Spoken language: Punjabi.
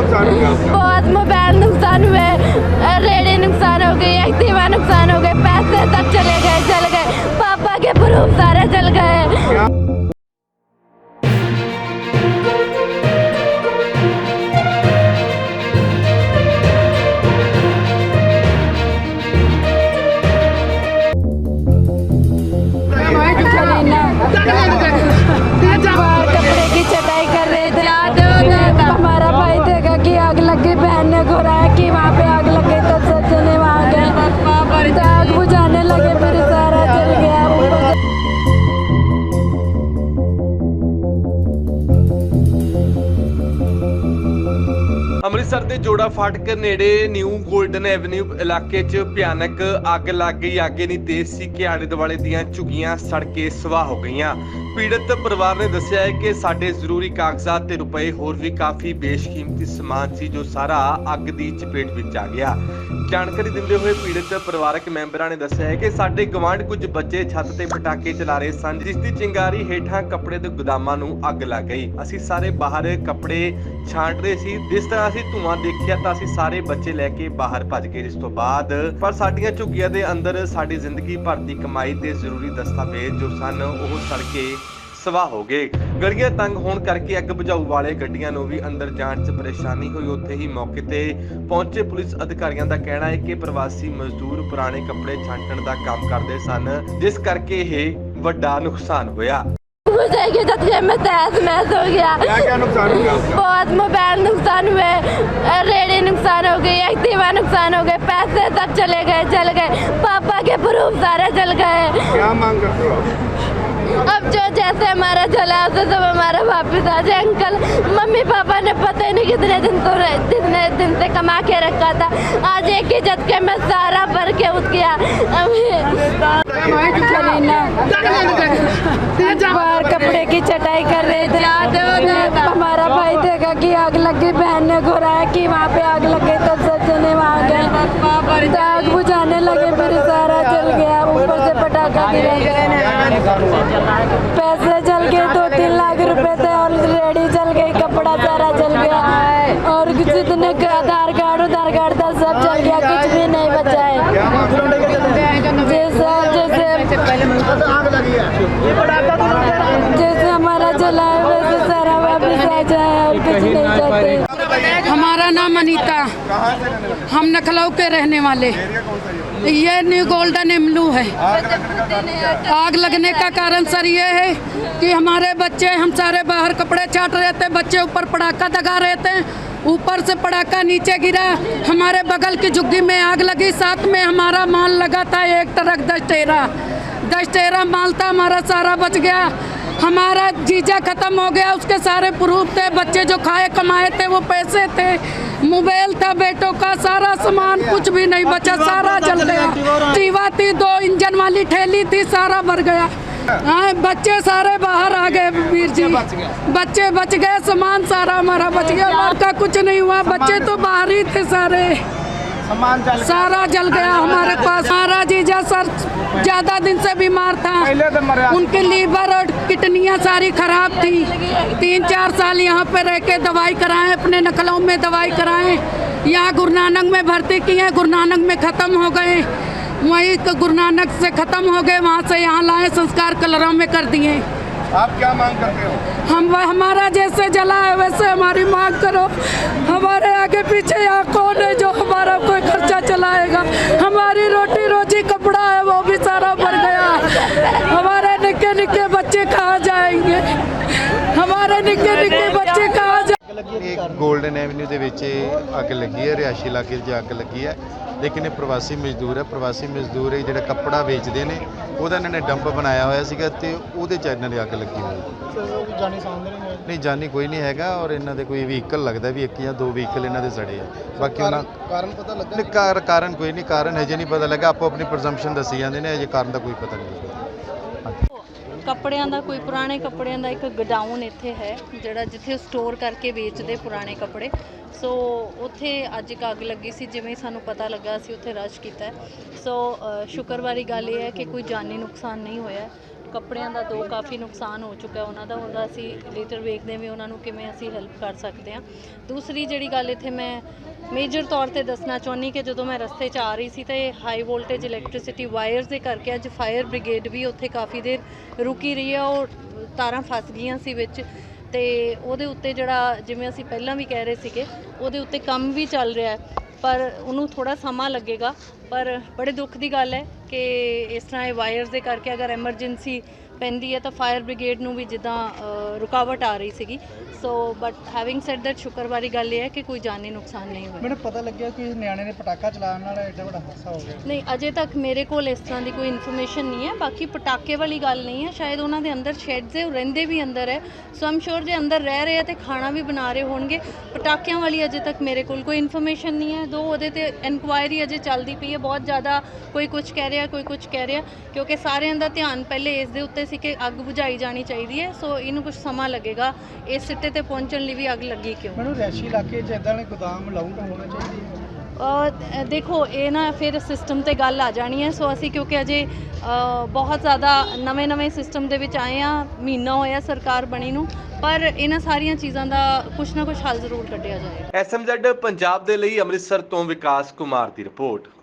नुकसान हो गया बहुत मोबाइल नुकसान हुए रेडी नुकसान हो गई एक्टिवा नुकसान हो गए पैसे सब चले गए चल गए पापा के प्रूफ सारे चल गए ਦੇ ਜੋੜਾ ਫਾਟਕ ਨੇੜੇ ਨਿਊ 골ਡਨ ਐਵਨਿਊ ਇਲਾਕੇ 'ਚ ਭਿਆਨਕ ਅੱਗ ਲੱਗ ਗਈ। ਅੱਗੇ ਨਹੀਂ ਤੇਜ਼ ਸੀ ਕਿ ਆਲੇ ਦੁਆਲੇ ਦੀਆਂ ਝੁੱਗੀਆਂ ਸੜ ਕੇ ਸਵਾਹ ਹੋ ਗਈਆਂ। ਪੀੜਤ ਪਰਿਵਾਰ ਨੇ ਦੱਸਿਆ ਹੈ ਕਿ ਸਾਡੇ ਜ਼ਰੂਰੀ ਕਾਗਜ਼ਾਤ ਤੇ ਰੁਪਏ ਹੋਰ ਵੀ ਕਾਫੀ ਬੇਸ਼ਕੀਮਤੀ ਸਮਾਨ ਸੀ ਜੋ ਸਾਰਾ ਅੱਗ ਦੀ ਚਪੇਟ ਵਿੱਚ ਆ ਗਿਆ। ਜਾਣਕਾਰੀ ਦਿੰਦੇ ਹੋਏ ਪੀੜਤ ਪਰਿਵਾਰਕ ਮੈਂਬਰਾਂ ਨੇ ਦੱਸਿਆ ਹੈ ਕਿ ਸਾਡੇ ਗਵਾਂਢ ਕੁਝ ਬੱਚੇ ਛੱਤ ਤੇ ਪਟਾਕੇ ਚਲਾ ਰਹੇ ਸਨ, ਜਿਸ ਦੀ ਚਿੰਗਾਰੀ ਹੇਠਾਂ ਕੱਪੜੇ ਦੇ ਗੋਦਾਮਾਂ ਨੂੰ ਅੱਗ ਲੱਗ ਗਈ। ਅਸੀਂ ਸਾਰੇ ਬਾਹਰ ਕੱਪੜੇ ਛਾਂਟ ਰਹੇ ਸੀ। ਜਿਸ ਤਰ੍ਹਾਂ ਅਸੀਂ ਧੂੰਆਂ ਦੇਖਿਆ ਤਾਂ ਅਸੀਂ ਸਾਰੇ ਬੱਚੇ ਲੈ ਕੇ ਬਾਹਰ ਭੱਜ ਗਏ ਜਿਸ ਤੋਂ ਬਾਅਦ। ਪਰ ਸਾਡੀਆਂ ਝੁੱਗੀਆਂ ਦੇ ਅੰਦਰ ਸਾਡੀ ਜ਼ਿੰਦਗੀ ਭਰ ਦੀ ਕਮਾਈ ਤੇ ਜ਼ਰੂਰੀ ਦਸਤਾਵੇਜ਼ ਜੋ ਸਨ, ਉਹ ਸੜ ਕੇ ਸਵਾਹ ਹੋ ਗਏ। ਗਲੀਆਂ ਤੰਗ ਹੋਣ ਕਰਕੇ ਅੱਗ ਬੁਝਾਊ ਵਾਲੇ ਗੱਡੀਆਂ ਨੂੰ ਵੀ ਅੰਦਰ ਜਾਣ 'ਚ ਪਰੇਸ਼ਾਨੀ ਹੋਈ। ਉੱਥੇ ਹੀ ਮੌਕੇ ਤੇ ਪਹੁੰਚੇ ਪੁਲਿਸ ਅਧਿਕਾਰੀਆਂ ਦਾ ਕਹਿਣਾ ਹੈ ਕਿ ਪ੍ਰਵਾਸੀ ਮਜ਼ਦੂਰ ਪੁਰਾਣੇ ਕੱਪੜੇ ਛਾਂਟਣ ਦਾ ਕੰਮ ਕਰਦੇ ਸਨ, ਜਿਸ ਕਰਕੇ ਇਹ ਵੱਡਾ ਨੁਕਸਾਨ ਹੋਇਆ। मुझे ये झटके में तहस महस हो गया क्या क्या नुकसान हुआ बहुत मोबाइल नुकसान हुए रेडी नुकसान हो गई एक्टिवा नुकसान हो गए पैसे सब चले गए जल गए पापा के प्रूफ सारे जल गए क्या मांग करते हो अब जो जैसे हमारा चला, उसे सब हमारा वापिस आ जाए, अंकल। मम्मी पापा ने पता ही नहीं कितने दिन तो कितने दिन से कमा के रखा था। आज एक ही झटके में सारा भर के उठ गया। बाहर कपड़े की चटाई कर रहे थे। हमारा भाई देखा कि आग लगी बहन ने घुराया कि वहाँ पे आग लग गई तो सब वहाँ गए। तो आग बुझाने लगे, फिर सारा जल गया, ऊपर से पटाखा गिरा। पैसे जल गए दो तीन लाख रुपए थे ऑलरेडी जल गई कपड़ा सारा जल गया और जितने का आधार कार्ड उधार कार्ड था सब जल गया कुछ भी नहीं बचा है क्या मांग जैसा जैसे आग लगी है जैसे हमारा चला है वैसे सारा वापस आ जाए और कुछ नहीं चाहते हमारा नाम अनीता कहाँ से रहने वाले हम लखनऊ के रहने वाले एरिया कौन सा ये न्यू गोल्डन इमलू है। आग लगने का कारण सर ये है कि हमारे बच्चे, हम सारे बाहर कपड़े छाट रहे थे, बच्चे ऊपर पटाखा दगा रहे थे, ऊपर से पटाखा नीचे गिरा, हमारे बगल की झुग्गी में आग लगी, साथ में हमारा माल लगा था एक ट्रक दस टेरा दस टेरा माल था, हमारा सारा बच गया। हमारा जीजा खत्म हो गया उसके सारे प्रूफ थे बच्चे जो खाए कमाए थे वो पैसे थे मोबाइल था बेटों का सारा सामान कुछ भी नहीं बचा सारा जल गया टीवा थी दो इंजन वाली ठेली थी सारा भर गया हाँ बच्चे सारे बाहर आ गए वीर जी बच्चे बच गए सामान सारा हमारा बच गया लड़का कुछ नहीं हुआ बच्चे तो बाहर ही थे सारे सामान चल सारा जल गया हमारे पास हमारा जीजा सर ज्यादा दिन से बीमार था पहले तो मरे उनके लीवर और किडनियां सारी खराब थी तीन चार साल यहाँ पे रह के दवाई कराएं अपने नकलों में दवाई कराएं यहाँ गुरु नानक में भर्ती किए गुरु नानक में ख़त्म हो गए वहीं तो गुरु नानक से ख़त्म हो गए वहाँ से यहाँ लाए संस्कार कलरों में कर दिए आप क्या मांग करते हो हम हमारा जैसे जला है वैसे हमारी मांग करो हमारे आगे पीछे यहाँ कौन है जो हमारा कोई खर्चा चलाएगा हमारी 골ਡਨ ਐਵਨਿਊ ਦੇ ਵਿੱਚ ਇਹ ਅੱਗ ਲੱਗੀ ਹੈ ਰਿਹਾਇਸ਼ੀ ਇਲਾਕੇ 'ਚ ਅੱਗ ਲੱਗੀ ਹੈ। ਲੇਕਿਨ ਇਹ ਪ੍ਰਵਾਸੀ ਮਜ਼ਦੂਰ ਹੈ ਪ੍ਰਵਾਸੀ ਮਜ਼ਦੂਰ ਇਹ ਜਿਹੜਾ ਕੱਪੜਾ ਵੇਚਦੇ ਨੇ ਉਹਦਾ ਇਹਨਾਂ ਨੇ ਡੰਪ ਬਣਾਇਆ ਹੋਇਆ ਸੀਗਾ ਤੇ ਉਹਦੇ 'ਚ ਇਹਨਾਂ ਦੀ ਅੱਗ ਲੱਗੀ ਹੋਈ ਹੈ। ਨਹੀਂ ਜਾਨੀ ਕੋਈ ਨਹੀਂ ਹੈਗਾ ਔਰ ਇਹਨਾਂ ਦੇ ਕੋਈ ਵਹੀਕਲ ਲੱਗਦਾ ਵੀ ਇੱਕ ਜਾਂ ਦੋ ਵਹੀਕਲ ਇਹਨਾਂ ਦੇ ਸੜੇ ਆ। ਬਾਕੀ ਉਹਨਾਂ ਕਾਰਨ ਪਤਾ ਲੱਗਾ? ਨਹੀਂ ਕਾਰ- ਕਾਰਨ ਕੋਈ ਨਹੀਂ ਕਾਰਨ ਹਜੇ ਨਹੀਂ ਪਤਾ ਲੱਗਾ ਆਪੋ ਆਪਣੀ ਪ੍ਰਜ਼ੰਪਸ਼ਨ ਦੱਸੀ ਜਾਂਦੇ ਨੇ ਹਜੇ ਕਾਰਨ ਦਾ ਕੋਈ ਪਤਾ ਨਹੀਂ ਲੱਗਾ ਕੱਪੜਿਆਂ ਦਾ ਕੋਈ ਪੁਰਾਣੇ ਕੱਪੜਿਆਂ ਦਾ ਇੱਕ ਗਡਾਊਨ ਇੱਥੇ ਹੈ ਜਿਹੜਾ ਜਿੱਥੇ ਸਟੋਰ ਕਰਕੇ ਵੇਚਦੇ ਪੁਰਾਣੇ ਕੱਪੜੇ। ਸੋ ਉੱਥੇ ਅੱਜ ਇੱਕ ਅੱਗ ਲੱਗੀ ਸੀ ਜਿਵੇਂ ਹੀ ਸਾਨੂੰ ਪਤਾ ਲੱਗਾ ਅਸੀਂ ਉੱਥੇ ਰਸ਼ ਕੀਤਾ। ਸੋ ਅ, ਗੱਲ ਇਹ ਹੈ ਕਿ ਕੋਈ ਜਾਨੀ ਨੁਕਸਾਨ ਨਹੀਂ ਹੋਇਆ। ਕੱਪੜਿਆਂ ਦਾ ਦੋ ਕਾਫੀ ਨੁਕਸਾਨ ਹੋ ਚੁੱਕਾ ਉਹਨਾਂ ਦਾ। ਉਹਦਾ ਅਸੀਂ ਲੇਟਰ ਵੇਖਦੇ ਹਾਂ ਵੀ ਉਹਨਾਂ ਨੂੰ ਕਿਵੇਂ ਅਸੀਂ ਹੈਲਪ ਕਰ ਸਕਦੇ ਹਾਂ। ਦੂਸਰੀ ਜਿਹੜੀ ਗੱਲ ਇੱਥੇ ਮੈਂ ਮੇਜਰ ਤੌਰ ਤੇ ਦੱਸਣਾ ਚਾਹੁੰਦੀ ਕਿ ਜਦੋਂ ਮੈਂ ਰਸਤੇ 'ਚ ਆ ਰਹੀ ਸੀ ਤੇ ਹਾਈ ਵੋਲਟੇਜ ਇਲੈਕਟ੍ਰਿਸਿਟੀ ਵਾਇਰਸ ਦੇ ਕਰਕੇ ਅੱਜ ਫਾਇਰ ਬ੍ਰਿਗੇਡ ਵੀ ਉੱਥੇ ਕਾਫੀ ਦੇਰ ਰੁਕੀ ਰਹੀ ਆ ਉਹ ਤਾਰਾਂ ਫਸ ਗਈਆਂ ਸੀ ਵਿੱਚ। ਤੇ ਉਹਦੇ ਉੱਤੇ ਜਿਹੜਾ ਜਿਵੇਂ ਅਸੀਂ ਪਹਿਲਾਂ ਵੀ ਕਹਿ ਰਹੇ ਸੀਗੇ, ਉਹਦੇ ਉੱਤੇ ਕੰਮ ਵੀ ਚੱਲ ਰਿਹਾ ਹੈ। ਪਰ ਉਹਨੂੰ ਥੋੜਾ ਸਮਾਂ ਲੱਗੇਗਾ, ਪਰ ਬੜੇ ਦੁੱਖ ਦੀ ਗੱਲ ਹੈ ਕਿ ਇਸ ਤਰ੍ਹਾਂ ਇਹ ਵਾਇਰਸ ਦੇ ਕਰਕੇ ਅਗਰ ਐਮਰਜੈਂਸੀ ਪੈਂਦੀ ਹੈ ਤਾਂ ਫਾਇਰ ਬ੍ਰਿਗੇਡ ਨੂੰ ਵੀ ਜਿੱਦਾਂ ਰੁਕਾਵਟ ਆ ਰਹੀ ਸੀਗੀ। So but having said that ਸ਼ੁਕਰਵਾਰੀ ਗੱਲ ਇਹ ਹੈ ਕਿ ਕੋਈ ਜਾਨੀ ਨੁਕਸਾਨ ਨਹੀਂ ਹੋਇਆ। ਮੈਨੂੰ ਪਤਾ ਲੱਗਿਆ ਕਿ ਨਿਆਣੇ ਨੇ ਪਟਾਕਾ ਚਲਾਉਣ ਨਾਲ ਐਡਾ ਵੱਡਾ ਹਾਦਸਾ ਹੋ ਗਿਆ। ਨਹੀਂ ਅਜੇ ਤੱਕ ਮੇਰੇ ਕੋਲ ਇਸ ਤਰ੍ਹਾਂ ਦੀ ਕੋਈ ਇਨਫੋਰਮੇਸ਼ਨ ਨਹੀਂ ਹੈ। ਬਾਕੀ ਪਟਾਕੇ ਵਾਲੀ ਗੱਲ ਨਹੀਂ ਹੈ। ਸ਼ਾਇਦ ਉਹਨਾਂ ਦੇ ਅੰਦਰ ਸ਼ੈਡਸ ਹੈ ਉਹ ਰਹਿੰਦੇ ਵੀ ਅੰਦਰ ਹੈ। ਸੋ ਆਮ ਸ਼ੋਰ ਜੇ ਅੰਦਰ ਰਹਿ ਰਹੇ ਆ ਤੇ ਖਾਣਾ ਵੀ ਬਣਾ ਰਹੇ ਹੋਣਗੇ। ਪਟਾਕਿਆਂ ਵਾਲੀ ਅਜੇ ਤੱਕ ਮੇਰੇ ਕੋਲ ਕੋਈ ਇਨਫੋਰਮੇਸ਼ਨ ਨਹੀਂ ਹੈ। ਦੋ ਉਹਦੇ ਤੇ ਇਨਕੁਆਇਰੀ ਅਜੇ ਚੱਲਦੀ ਪਈ ਹੈ। ਬਹੁਤ ਜ਼ਿਆਦਾ ਕੋਈ ਕੁਝ ਕਹਿ ਰਿਹਾ ਕੋਈ ਕੁਝ ਕਹਿ ਰਿਹਾ। ਕਿਉਂਕਿ ਸਾਰਿਆਂ ਦਾ ਧਿਆਨ ਪਹਿਲੇ ਇਸ ਦੇ ਉੱਤੇ ਸੀ ਕਿ ਅੱਗ ਬੁਝਾਈ ਜਾਣੀ ਚਾਹੀਦੀ ਹੈ ਸੋ ਇਹਨੂੰ ਕੁਝ ਸਮਾਂ ਲੱਗੇਗਾ। ਇਸ ਸਿੱਟੇ ਤੇ ਪਹੁੰਚਣ ਲਈ ਵੀ ਅੱਗ ਲੱਗੀ ਕਿਉਂ? ਮੈਨੂੰ ਰੈਸ਼ੀ ਇਲਾਕੇ 'ਚ ਇਦਾਂ ਦੇ ਗੋਦਾਮ ਲਾਉਂਡ ਹੋਣਾ ਚਾਹੀਦਾ ਅ, ਦੇਖੋ ਇਹ ਨਾ ਫਿਰ ਸਿਸਟਮ ਤੇ ਗੱਲ ਆ ਜਾਣੀ ਹੈ ਸੋ ਅਸੀਂ ਕਿਉਂਕਿ ਅਜੇ ਬਹੁਤ ਜ਼ਿਆਦਾ ਨਵੇਂ-ਨਵੇਂ ਸਿਸਟਮ ਦੇ ਵਿੱਚ ਆਏ ਆ ਮਹੀਨਾ ਹੋਇਆ ਸਰਕਾਰ ਬਣੀ ਨੂੰ ਪਰ ਇਹਨਾਂ ਸਾਰੀਆਂ ਚੀਜ਼ਾਂ ਦਾ ਕੁਝ ਨਾ ਕੁਝ ਹੱਲ ਜ਼ਰੂਰ ਕੱਢਿਆ ਜਾਏਗਾ। ਐਸਐਮਜ਼ੈਡ ਪੰਜਾਬ ਦੇ ਲਈ ਅੰਮ੍ਰਿਤਸਰ ਤੋਂ ਵਿਕਾਸ ਕੁਮਾਰ ਦੀ ਰਿਪੋਰਟ।